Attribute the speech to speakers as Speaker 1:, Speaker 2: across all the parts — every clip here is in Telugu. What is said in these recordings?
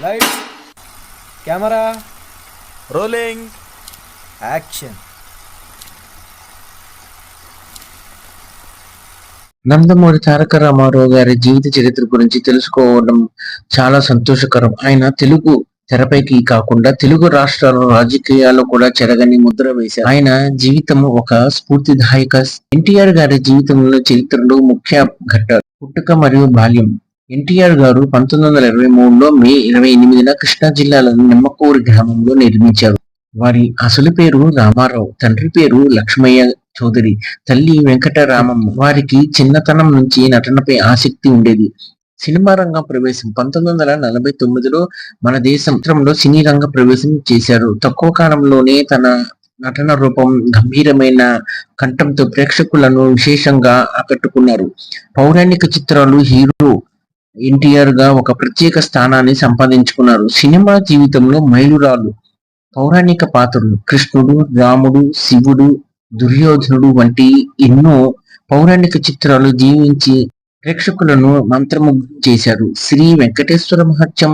Speaker 1: Lights camera
Speaker 2: rolling.
Speaker 1: Action.
Speaker 3: Nandamuri Taraka Ramarao గారి జీవిత చరిత్ర గురించి తెలుసుకోవడం చాలా సంతోషకరం. ఆయన తెలుగు తెరపైకి కాకుండా తెలుగు రాష్ట్రాల రాజకీయాల్లో కూడా చెరగని ముద్ర వేశారు. ఆయన జీవితం ఒక స్ఫూర్తిదాయక ఎన్టీఆర్ గారి జీవితంలో చరిత్రలో ముఖ్య ఘట్టాలు. పుట్టుక మరియు బాల్యం. ఎన్టీఆర్ గారు పంతొమ్మిది వందల ఇరవై మూడులో మే ఇరవై ఎనిమిదిన కృష్ణా జిల్లాలోని నిమ్మకూరు గ్రామంలో నిర్మించారు. వారి అసలు పేరు రామారావు తండ్రి పేరు లక్ష్మయ్య చౌదరి తల్లి వెంకటరామమ్మ. వారికి చిన్నతనం నుంచి నటనపై ఆసక్తి ఉండేది. సినిమా రంగ ప్రవేశం పంతొమ్మిది వందల నలభై తొమ్మిదిలో మన దేశం సినీ రంగ ప్రవేశం చేశారు. తక్కువ కాలంలోనే తన నటన రూపం గంభీరమైన కంఠంతో ప్రేక్షకులను విశేషంగా ఆకట్టుకున్నారు. పౌరాణిక చిత్రాలు హీరో ఎన్టీఆర్గా ఒక ప్రత్యేక స్థానాన్ని సంపాదించుకున్నారు. సినిమా జీవితంలో మైలురాళ్ళు పౌరాణిక పాత్రలు కృష్ణుడు రాముడు శివుడు దుర్యోధనుడు వంటి ఎన్నో పౌరాణిక చిత్రాలు జీవించి ప్రేక్షకులను మంత్రముగ్ధులు చేశారు. శ్రీ వెంకటేశ్వర మహత్యం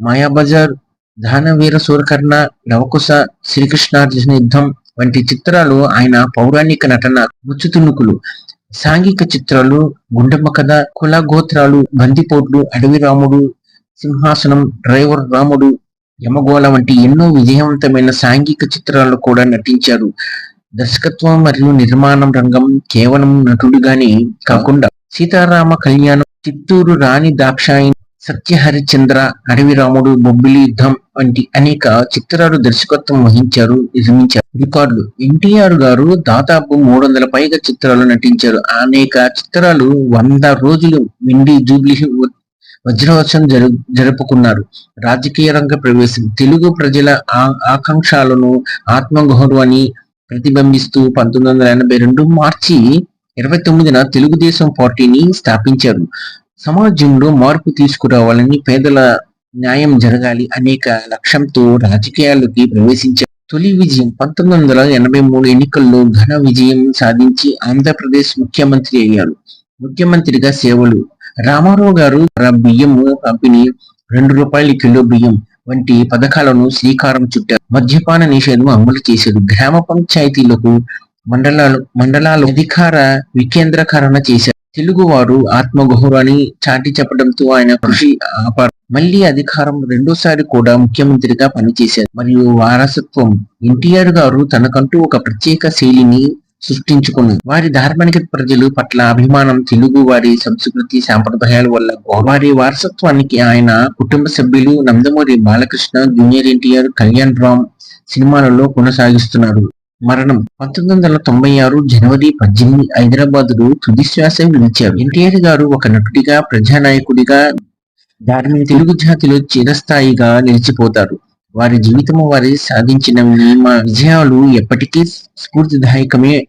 Speaker 3: మాయాబజార్ దానవీర సూరకర్ణ లవకుశ శ్రీకృష్ణార్జున యుద్ధం వంటి చిత్రాలు ఆయన పౌరాణిక నటన ముచ్చుతునుకులు సాంఘిక చిత్రాలు గుండమ్మ కథ కుల గోత్రాలు బందిపోట్లు అడవి రాముడు సింహాసనం డ్రైవర్ రాముడు యమగోళ వంటి ఎన్నో విజయవంతమైన సాంఘిక చిత్రాల్లో కూడా నటించారు. దర్శకత్వం మరియు నిర్మాణం రంగం కేవలం నటుడుగానే కాకుండా సీతారామ కళ్యాణం చిత్తూరు రాణి దాక్షాయి సత్యహరిచంద్ర అడవి రాముడు బొబ్బిలి యుద్ధం వంటి అనేక చిత్రాలు దర్శకత్వం వహించారు నిర్మించారు. రికార్డులు. ఎన్టీఆర్ గారు దాదాపు మూడు వందల పైగా చిత్రాలు నటించారు. అనేక చిత్రాలు వంద రోజులు వెండి జూబ్లీ వజ్రోత్సవం జరు జరుపుకున్నారు. రాజకీయ రంగ ప్రవేశం. తెలుగు ప్రజల ఆ- ఆకాంక్షలను ఆత్మగౌరవాన్ని ప్రతిబింబిస్తూ పంతొమ్మిది వందల ఎనభై రెండు మార్చి ఇరవై తొమ్మిదిన తెలుగుదేశం పార్టీని స్థాపించారు. సమాజంలో మార్పు తీసుకురావాలని పేదల న్యాయం జరగాలి అనేక లక్ష్యంతో రాజకీయాల్లోకి ప్రవేశించారు తొలి విజయం. పంతొమ్మిది వందల ఎనభై మూడు ఎన్నికల్లో ఘన విజయం సాధించి ఆంధ్రప్రదేశ్ ముఖ్యమంత్రి అయ్యారు. ముఖ్యమంత్రిగా సేవలు. రామారావు గారు బియ్యం పంపిణీ రెండు రూపాయల కిలో బియ్యం వంటి పథకాలను శ్రీకారం చుట్టారు. మద్యపాన నిషేధం అమలు చేశారు. గ్రామ పంచాయతీలకు మండలాలు మండలాలు అధికార వికేంద్రీకరణ చేశారు. తెలుగువారు ఆత్మగౌరవాన్ని చాటి చెప్పడంతో ఆయన కృషి మళ్ళీ మళ్ళీ అధికారం రెండోసారి కూడా ముఖ్యమంత్రిగా పనిచేశారు. మరియు వారసత్వం. ఎన్టీఆర్ గారు తనకంటూ ఒక ప్రత్యేక శైలిని సృష్టించుకున్నారు. వారి ధార్మిక ప్రజలు పట్ల అభిమానం తెలుగు వారి సంస్కృతి సాంప్రదాయాల వల్ల వారి వారసత్వానికి ఆయన కుటుంబ సభ్యులు నందమూరి బాలకృష్ణ జూనియర్ ఎన్టీఆర్ కళ్యాణ్ రామ్ సినిమాలలో కొనసాగిస్తున్నారు. మరణం. పంతొమ్మిది వందల తొంభై ఆరు జనవరి పద్దెనిమిది హైదరాబాద్లో తుది శ్వాస విడిచారు ఎన్టీఆర్ గారు ఒక నటుడిగా ప్రజానాయకుడిగా ధార్మిక తెలుగు జాతిలో చిరస్థాయిగా నిలిచిపోతారు. వారి జీవితం వారి సాధించిన విజయాలు ఎప్పటికీ స్ఫూర్తిదాయకమే